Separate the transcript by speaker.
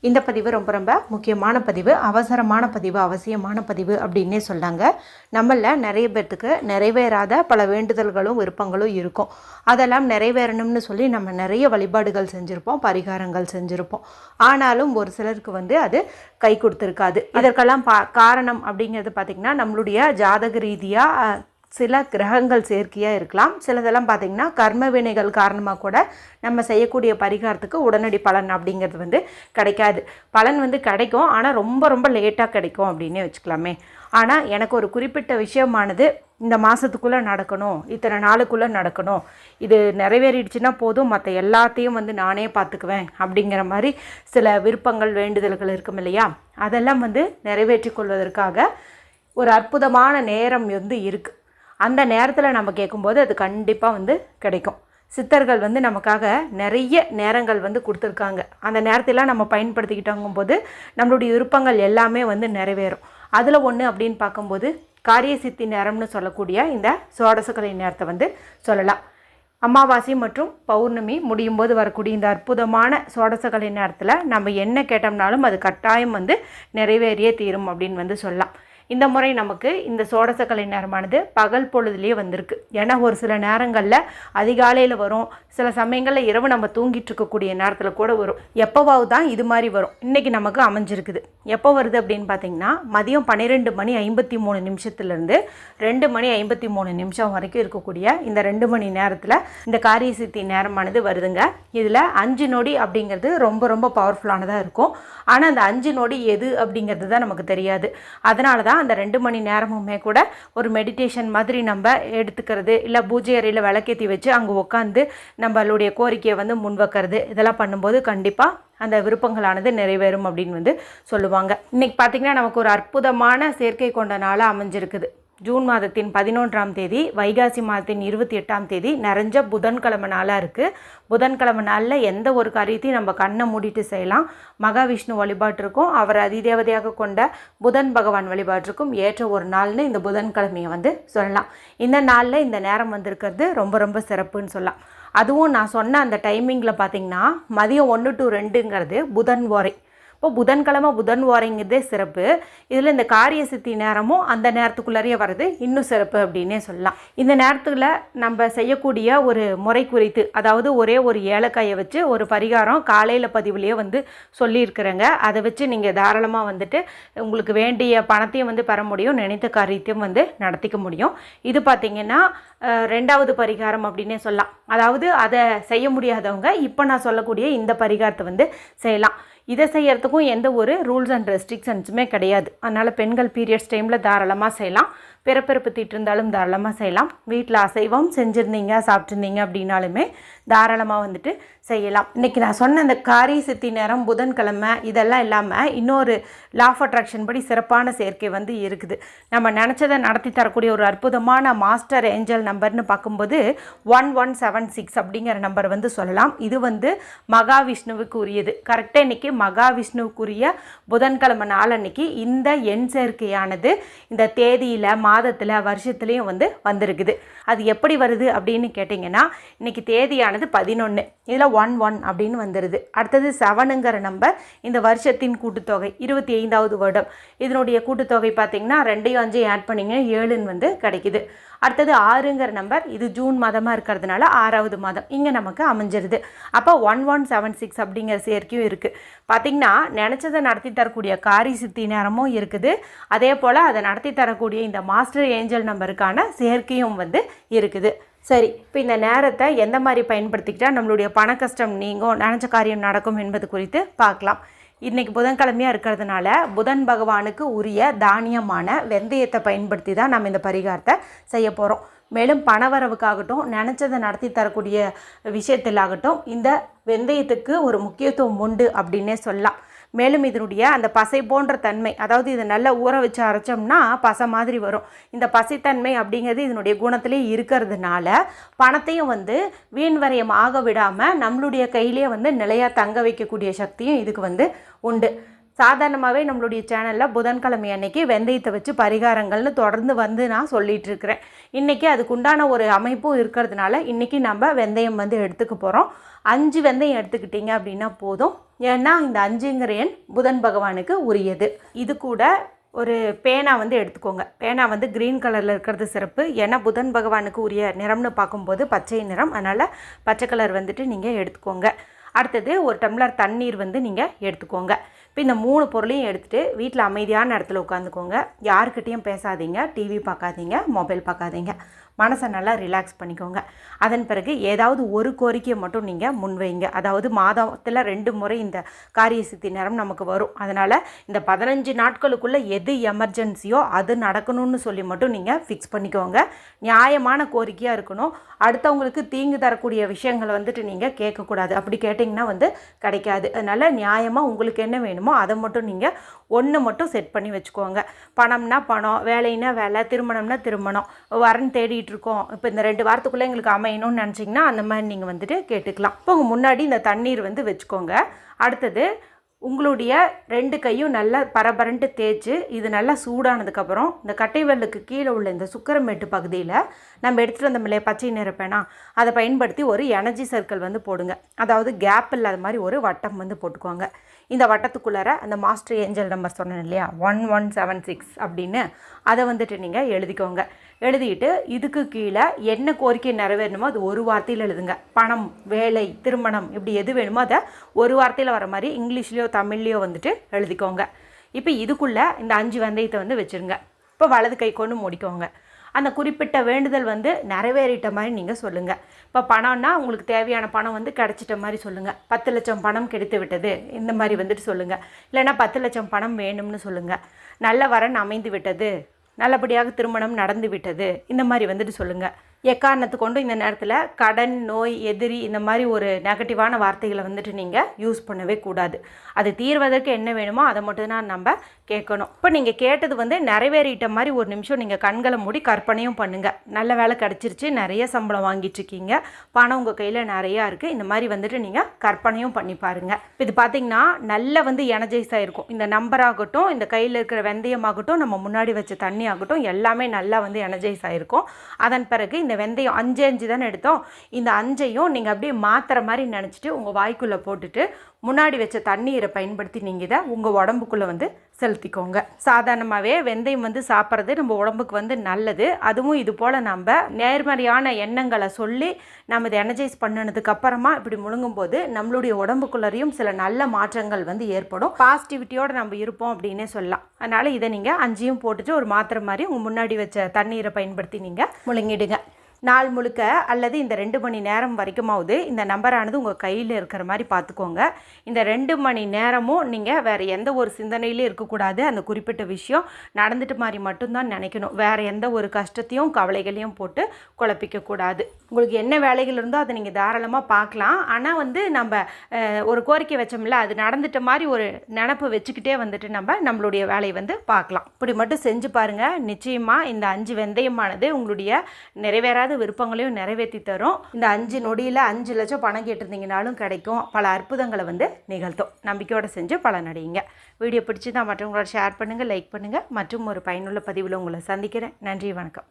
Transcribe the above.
Speaker 1: இந்த பதிவு ரொம்ப ரொம்ப முக்கியமான பதிவு அவசரமான பதிவு அவசியமான பதிவு அப்படின்னே சொல்லாங்க. நம்மளில் நிறைய பேர்த்துக்கு நிறைவேறாத பல வேண்டுதல்களும் விருப்பங்களும் இருக்கும். அதெல்லாம் நிறைவேறணும்னு சொல்லி நம்ம நிறைய வழிபாடுகள் செஞ்சுருப்போம் பரிகாரங்கள் செஞ்சுருப்போம். ஆனாலும் ஒரு சிலருக்கு வந்து அது கை கொடுத்துருக்காது. இதற்கெல்லாம் பா காரணம் அப்படிங்கிறது பார்த்திங்கன்னா நம்மளுடைய ஜாதக ரீதியாக சில கிரகங்கள் சேர்க்கையாக இருக்கலாம். சிலதெல்லாம் பார்த்திங்கன்னா கர்ம வினைகள் காரணமாக கூட நம்ம செய்யக்கூடிய பரிகாரத்துக்கு உடனடி பலன் அப்படிங்கிறது வந்து கிடைக்காது. பலன் வந்து கிடைக்கும். ஆனால் ரொம்ப ரொம்ப லேட்டாக கிடைக்கும் அப்படின்னே வச்சுக்கலாமே. ஆனால் எனக்கு ஒரு குறிப்பிட்ட விஷயமானது இந்த மாதத்துக்குள்ளே நடக்கணும். இத்தனை நாளுக்குள்ளே நடக்கணும். இது நிறைவேறிடுச்சுன்னா போதும். மற்ற எல்லாத்தையும் வந்து நானே பார்த்துக்குவேன் அப்படிங்கிற மாதிரி சில விருப்பங்கள் வேண்டுதல்கள் இருக்கும் இல்லையா? அதெல்லாம் வந்து நிறைவேற்றி கொள்வதற்காக ஒரு அற்புதமான நேரம் வந்து இருக்குது அந்த நேரத்தில் நம்ம கேட்கும்போது அது கண்டிப்பாக வந்து கிடைக்கும். சித்தர்கள் வந்து நமக்காக நிறைய நேரங்கள் வந்து கொடுத்துருக்காங்க. அந்த நேரத்திலாம் நம்ம பயன்படுத்திக்கிட்டோங்கும் போது நம்மளுடைய விருப்பங்கள் எல்லாமே வந்து நிறைவேறும். அதில் ஒன்று அப்படின்னு பார்க்கும்போது காரிய சித்தி நேரம்னு சொல்லக்கூடிய இந்த சோடசக்கலை நேரத்தை வந்து சொல்லலாம். அமாவாசை மற்றும் பௌர்ணமி முடியும் போது வரக்கூடிய இந்த அற்புதமான சோடசக்கலை நேரத்தில் நம்ம என்ன கேட்டோம்னாலும் அது கட்டாயம் வந்து நிறைவேறியே தீரும் அப்படின்னு வந்து சொல்லலாம். இந்த முறை நமக்கு இந்த சோடசக்கலை நேரமானது பகல் பொழுதுலேயே வந்திருக்கு. ஏன்னா ஒரு சில நேரங்களில் அதிகாலையில் வரும். சில சமயங்களில் இரவு நம்ம தூங்கிட்டு இருக்கக்கூடிய நேரத்தில் கூட வரும். எப்போவாவது தான் இது மாதிரி வரும். இன்றைக்கி நமக்கு அமைஞ்சிருக்குது. எப்போ வருது அப்படின்னு பார்த்தீங்கன்னா மதியம் பன்னிரெண்டு மணி ஐம்பத்தி மூணு நிமிஷத்துலேருந்து ரெண்டு மணி ஐம்பத்தி மூணு நிமிஷம் வரைக்கும் இருக்கக்கூடிய இந்த ரெண்டு மணி நேரத்தில் இந்த காரிய சித்தி நேரமானது வருதுங்க. இதில் அஞ்சு நொடி அப்படிங்கிறது ரொம்ப ரொம்ப பவர்ஃபுல்லானதாக இருக்கும். ஆனால் அந்த அஞ்சு நொடி எது அப்படிங்கிறது தான் நமக்கு தெரியாது. அதனால தான் அந்த ரெண்டு மணி நேரமுமே கூட ஒரு மெடிடேஷன் மாதிரி நம்ம எடுத்துக்கிறது இல்லை பூஜை அறையில் விளக்கேற்றி வச்சு அங்கே உட்காந்து நம்மளுடைய கோரிக்கையை வந்து முன்வைக்கிறது இதெல்லாம் பண்ணும்போது கண்டிப்பாக அந்த விருப்பங்களானது நிறைவேறும் அப்படின்னு வந்து சொல்லுவாங்க. இன்றைக்கி பார்த்திங்கன்னா நமக்கு ஒரு அற்புதமான சேர்க்கை கொண்ட நாளாக அமைஞ்சிருக்குது. ஜூன் மாதத்தின் பதினொன்றாம் தேதி வைகாசி மாதத்தின் இருபத்தி எட்டாம் தேதி நிறைஞ்ச புதன்கிழமை நாளாக இருக்குது புதன்கிழமை நாளில் எந்த ஒரு காரியத்தையும் நம்ம கண்ணை மூடிட்டு செய்யலாம். மகாவிஷ்ணு வழிபாட்டிற்கும் அவர் அதிதேவதையாக கொண்ட புதன் பகவான் வழிபாட்டிற்கும் ஏற்ற ஒரு நாள்னு இந்த புதன்கிழமையை வந்து சொல்லலாம். இந்த நாளில் இந்த நேரம் வந்திருக்கிறது ரொம்ப ரொம்ப சிறப்புன்னு சொல்லலாம். அதுவும் நான் சொன்ன அந்த டைமிங்கில் பார்த்தீங்கன்னா மதியம் ஒன்று டு ரெண்டுங்கிறது புதன் ஓரை. இப்போ புதன்கிழமை புதன் ஓரைங்கிறதே சிறப்பு. இதில் இந்த காரிய சித்தி நேரமும் அந்த நேரத்துக்குள்ளறையே வர்றது இன்னும் சிறப்பு அப்படின்னே சொல்லலாம். இந்த நேரத்தில் நம்ம செய்யக்கூடிய ஒரு முறை குறித்து அதாவது ஒரே ஒரு ஏலக்காயை வச்சு ஒரு பரிகாரம் காலையில் பதிவுலேயே வந்து சொல்லியிருக்கிறேங்க. அதை வச்சு நீங்கள் தாராளமாக வந்துட்டு உங்களுக்கு வேண்டிய பணத்தையும் வந்து பெற முடியும் நினைத்த காரியத்தையும் வந்து நடத்திக்க முடியும். இது பார்த்திங்கன்னா ரெண்டாவது பரிகாரம் அப்படின்னே சொல்லலாம். அதாவது அதை செய்ய முடியாதவங்க இப்போ நான் சொல்லக்கூடிய இந்த பரிகாரத்தை வந்து செய்யலாம். இதை செய்கிறதுக்கும் எந்த ஒரு ரூல்ஸ் அண்ட் ரெஸ்ட்ரிக்ஷன்ஸுமே கிடையாது. அதனால் பெண்கள் பீரியட்ஸ் டைமில் தாராளமாக செய்யலாம். பிறப்பிறப்பு தீட்டு இருந்தாலும் தாராளமாக செய்யலாம். வீட்டில் அசைவம் செஞ்சுருந்தீங்க சாப்பிட்ருந்தீங்க அப்படின்னாலுமே தாராளமாக வந்துட்டு செய்யலாம். இன்றைக்கி நான் சொன்ன அந்த காரி சித்தி நேரம் புதன்கிழமை இதெல்லாம் இல்லாமல் இன்னொரு லா ஆஃப் அட்ராக்ஷன் படி சிறப்பான சேர்க்கை வந்து இருக்குது. நம்ம நினச்சதை நடத்தி தரக்கூடிய ஒரு அற்புதமான மாஸ்டர் ஏஞ்சல் நம்பர்னு பார்க்கும்போது ஒன் ஒன் செவன் சிக்ஸ் அப்படிங்கிற நம்பர் வந்து சொல்லலாம். இது வந்து மகாவிஷ்ணுவுக்கு உரியது கரெக்டாக இன்றைக்கி மகாவிஷ்ணுவுக்குரிய புதன்கிழமை நாள் அன்னைக்கு இந்த எண் சேர்க்கையானது இந்த தேதியில் மாதத்தில் வருஷத்துலேயும் வந்து வந்திருக்குது. அது எப்படி வருது அப்படின்னு கேட்டிங்கன்னா இன்றைக்கி தேதியானது பதினொன்று இதில் ஒன் ஒன் அப்படின்னு வந்துடுது அடுத்தது செவனுங்கிற நம்பர் இந்த வருஷத்தின் கூட்டுத்தொகை இருபத்தி ஐந்தாவது வருடம். இதனுடைய கூட்டுத்தொகை பார்த்திங்கன்னா ரெண்டையும் அஞ்சு ஆட் பண்ணிங்கன்னா ஏழுன்னு வந்து கிடைக்குது. அடுத்தது ஆறுங்கிற நம்பர் இது ஜூன் மாதமாக இருக்கிறதுனால ஆறாவது மாதம். இங்கே நமக்கு அமைஞ்சிருது. அப்போ ஒன் ஒன் செவன் சிக்ஸ் அப்படிங்கிற சேர்க்கையும் இருக்குது பார்த்திங்கன்னா நினச்சதை நடத்தி தரக்கூடிய காரி சித்தி நேரமும் இருக்குது. அதே போல் அதை நடத்தி தரக்கூடிய இந்த மாஸ்டர் ஏஞ்சல் நம்பருக்கான சேர்க்கையும் வந்து இருக்குது. சரி இப்போ இந்த நேரத்தை எந்த மாதிரி பயன்படுத்திக்கிட்டால் நம்மளுடைய பண கஷ்டம் நீங்கும் நினச்ச காரியம் நடக்கும் என்பது குறித்து பார்க்கலாம். இன்றைக்கி புதன்கிழமையாக இருக்கிறதுனால புதன் பகவானுக்கு உரிய தானியமான வெந்தயத்தை பயன்படுத்தி தான் நம்ம இந்த பரிகாரத்தை செய்ய போகிறோம் மேலும் பணவரவுக்காகட்டும் நினச்சதை நடத்தி தரக்கூடிய விஷயத்திலாகட்டும் இந்த வெந்தயத்துக்கு ஒரு முக்கியத்துவம் உண்டு அப்படின்னே சொல்லலாம். மேலும் இதனுடைய அந்த பசை போன்ற தன்மை அதாவது இதை நல்லா ஊற வச்சு அரைச்சோம்னா பசை மாதிரி வரும். இந்த பசைத்தன்மை அப்படிங்கிறது இதனுடைய குணத்திலே இருக்கிறதுனால பணத்தையும் வந்து வீண் வரையம் ஆக விடாமல் நம்மளுடைய கையிலே வந்து நிலையாக தங்க வைக்கக்கூடிய சக்தியும் இதுக்கு வந்து உண்டு. சாதாரணமாகவே நம்மளுடைய சேனலில் புதன்கிழமை அன்னைக்கு வெந்தயத்தை வச்சு பரிகாரங்கள்னு தொடர்ந்து வந்து நான் சொல்லிகிட்டு இருக்கிறேன் இன்றைக்கி அதுக்குண்டான ஒரு அமைப்பும் இருக்கிறதுனால இன்றைக்கி நம்ம வெந்தயம் வந்து எடுத்துக்க போகிறோம் அஞ்சு வெந்தயம் எடுத்துக்கிட்டிங்க அப்படின்னா போதும். ஏன்னா இந்த அஞ்சுங்கிற எண் புதன் பகவானுக்கு உரியது. இது கூட ஒரு பேனா வந்து எடுத்துக்கோங்க. பேனா வந்து க்ரீன் கலரில் இருக்கிறது சிறப்பு. ஏன்னா புதன் பகவானுக்கு உரிய நிறம்னு பார்க்கும்போது பச்சை நிறம். அதனால் பச்சை கலர் வந்துட்டு நீங்கள் எடுத்துக்கோங்க. அடுத்தது ஒரு டம்ளர் தண்ணீர் வந்து நீங்கள் எடுத்துக்கோங்க. இப்போ இந்த மூணு பொருளையும் எடுத்துகிட்டு வீட்டில் அமைதியான இடத்துல உட்காந்துக்கோங்க. யாருக்கிட்டேயும் பேசாதீங்க. டிவி பார்க்காதீங்க. மொபைல் பார்க்காதீங்க. மனசை நல்லா ரிலாக்ஸ் பண்ணிக்கோங்க. அதன் பிறகு ஏதாவது ஒரு கோரிக்கையை மட்டும் நீங்கள் முன்வைங்க. அதாவது மாதத்தில் ரெண்டு முறை இந்த காரிய சித்தி நேரம் நமக்கு வரும். அதனால் இந்த பதினஞ்சு நாட்களுக்குள்ளே எது எமர்ஜென்சியோ அது நடக்கணும்னு சொல்லி மட்டும் நீங்கள் ஃபிக்ஸ் பண்ணிக்கோங்க. நியாயமான கோரிக்கையாக இருக்கணும். அடுத்தவங்களுக்கு தீங்கு தரக்கூடிய விஷயங்களை வந்துட்டு நீங்கள் கேட்கக்கூடாது. அப்படி கேட்டிங்கன்னா வந்து கிடைக்காது. அதனால் நியாயமாக உங்களுக்கு என்ன வேணுமோ அதை மட்டும் நீங்கள் ஒன்று மட்டும் செட் பண்ணி வச்சுக்கோங்க. பணம்னா பணம் வேலைன்னா வேலை திருமணம்னா திருமணம். வரன் தேடிட்டு இருக்கோம். இப்போ இந்த ரெண்டு வாரத்துக்குள்ளே எங்களுக்கு அமையணும்னு நினச்சிங்கன்னா அந்த மாதிரி நீங்கள் வந்துட்டு கேட்டுக்கலாம். இப்போ உங்கள் முன்னாடி இந்த தண்ணீர் வந்து வச்சுக்கோங்க. அடுத்தது உங்களுடைய ரெண்டு கையும் நல்லா பரபரன்ட்டு தேய்ச்சி இது நல்லா சூடானதுக்கப்புறம் இந்த கட்டைவல்லுக்கு கீழே உள்ள இந்த சுக்கரமேட்டு பகுதியில் நம்ம எடுத்துகிட்டு வந்த இல்லையா பச்சை நிறப்பேனா அதை பயன்படுத்தி ஒரு எனர்ஜி சர்க்கிள் வந்து போடுங்க. அதாவது கேப் இல்லாத மாதிரி ஒரு வட்டம் வந்து போட்டுக்கோங்க. இந்த வட்டத்துக்குள்ளார அந்த மாஸ்டர் ஏஞ்சல் நம்பர் சொன்னேன் இல்லையா? ஒன் ஒன் செவன் சிக்ஸ் அப்படின்னு அதை வந்துட்டு நீங்கள் எழுதிக்கோங்க. எழுதிட்டு இதுக்கு கீழே என்ன கோரிக்கை நிறைவேறணுமோ அது ஒரு வார்த்தையில் எழுதுங்க. பணம் வேலை திருமணம் இப்படி எது வேணுமோ அதை ஒரு வார்த்தையில் வர மாதிரி இங்கிலீஷ்லேயோ தமிழ்லேயோ வந்துட்டு எழுதிக்கோங்க. இப்போ இதுக்குள்ளே இந்த அஞ்சு வெந்தயத்தை வந்து வச்சுருங்க. இப்போ வலது கை கொண்டு முடிக்கோங்க. அந்த குறிப்பிட்ட வேண்டுதல் வந்து நிறைவேறிட்ட மாதிரி நீங்கள் சொல்லுங்கள் இப்போ பணம்னா உங்களுக்கு தேவையான பணம் வந்து கிடச்சிட்ட மாதிரி சொல்லுங்கள் பத்து லட்சம் பணம் கிடைத்து விட்டது இந்த மாதிரி வந்துட்டு சொல்லுங்கள் இல்லைன்னா பத்து லட்சம் பணம் வேணும்னு சொல்லுங்கள் நல்ல வரன் அமைந்து விட்டது நல்லபடியாக திருமணம் நடந்து விட்டது இந்த மாதிரி வந்துட்டு சொல்லுங்கள் எக்காரணத்து கொண்டு இந்த நேரத்தில் கடன் நோய் எதிரி இந்த மாதிரி ஒரு நெகட்டிவான வார்த்தைகளை வந்துட்டு நீங்கள் யூஸ் பண்ணவே கூடாது. அது தீர்வதற்கு என்ன வேணுமோ அதை மட்டும் தான் நம்ம கேட்கணும். இப்போ நீங்கள் கேட்டது வந்து நிறைவேறிட்ட மாதிரி ஒரு நிமிஷம் நீங்கள் கண்களை மூடி கற்பனையும் பண்ணுங்கள் நல்ல வேலை கிடச்சிருச்சு நிறைய சம்பளம் வாங்கிட்டு இருக்கீங்க பணம் உங்கள் கையில் நிறையா இருக்குது இந்த மாதிரி வந்துட்டு நீங்கள் கற்பனையும் பண்ணி பாருங்கள் இது பார்த்தீங்கன்னா நல்ல வந்து எனர்ஜைஸ் ஆகிருக்கும் இந்த நம்பர் ஆகட்டும் இந்த கையில் இருக்கிற வெந்தயம் ஆகட்டும் நம்ம முன்னாடி வச்ச தண்ணி ஆகட்டும் எல்லாமே நல்லா வந்து எனர்ஜைஸ் ஆகிருக்கும் அதன் பிறகு இந்த வெந்தயம் அஞ்சு அஞ்சு தானே எடுத்தோம். இந்த அஞ்சையும் நீங்கள் அப்படியே மாத்திர மாதிரி நினச்சிட்டு உங்கள் வாய்க்குள்ளே போட்டுட்டு முன்னாடி வச்ச தண்ணீரை பயன்படுத்தி நீங்கள் இதை உங்கள் உடம்புக்குள்ளே வந்து செலுத்திக்கோங்க. சாதாரணமாகவே வெந்தயம் வந்து சாப்பிட்றது நம்ம உடம்புக்கு வந்து நல்லது. அதுவும் இது போல் நம்ம நேர்மறையான எண்ணங்களை சொல்லி நம்ம இதை எனர்ஜைஸ் பண்ணினதுக்கப்புறமா இப்படி முழுங்கும்போது நம்மளுடைய உடம்புக்குள்ளரையும் சில நல்ல மாற்றங்கள் வந்து ஏற்படும். பாசிட்டிவிட்டியோடு நம்ம இருப்போம் அப்படின்னே சொல்லலாம். அதனால் இதை நீங்கள் அஞ்சையும் போட்டுட்டு ஒரு மாத்திரை மாதிரி உங்கள் முன்னாடி வச்ச தண்ணீரை பயன்படுத்தி நீங்கள் முழுங்கிடுங்க. நாள் முழுக்க அல்லது இந்த ரெண்டு மணி நேரம் வரைக்குமாவது இந்த நம்பரானது உங்கள் கையில் இருக்கிற மாதிரி பார்த்துக்கோங்க இந்த ரெண்டு மணி நேரமும் நீங்கள் வேறு எந்த ஒரு சிந்தனையிலையும் இருக்கக்கூடாது. அந்த குறிப்பிட்ட விஷயம் நடந்துட்டு மாதிரி மட்டும்தான் நினைக்கணும். வேறு எந்த ஒரு கஷ்டத்தையும் கவலைகளையும் போட்டு குழப்பிக்கக்கூடாது உங்களுக்கு என்ன வேலைகள் இருந்தோ அதை நீங்கள் தாராளமாக பார்க்கலாம். ஆனால் வந்து நம்ம ஒரு கோரிக்கை வச்சோம்ல அது நடந்துட்ட மாதிரி ஒரு நினப்பு வச்சுக்கிட்டே வந்துட்டு நம்ம நம்மளுடைய வேலையை வந்து பார்க்கலாம். இப்படி மட்டும் செஞ்சு பாருங்கள் நிச்சயமாக இந்த அஞ்சு வெந்தயமானது உங்களுடைய நிறைவேறாத விருப்பங்களையும் நிறைவேற்றி தரும். இந்த அஞ்சு நொடியில் அஞ்சு லட்சம் பணம் கேட்டிருந்தீங்கனாலும் கிடைக்கும். பல அற்புதங்களை வந்து நிகழ்த்தும். நம்பிக்கையோடு செஞ்சு பலனடையுங்க. வீடியோ பிடிச்சி தான் மற்றவங்களோட ஷேர் பண்ணுங்கள் லைக் பண்ணுங்கள் மற்றும் ஒரு பயனுள்ள பதிவில் உங்களை சந்திக்கிறேன். நன்றி வணக்கம்.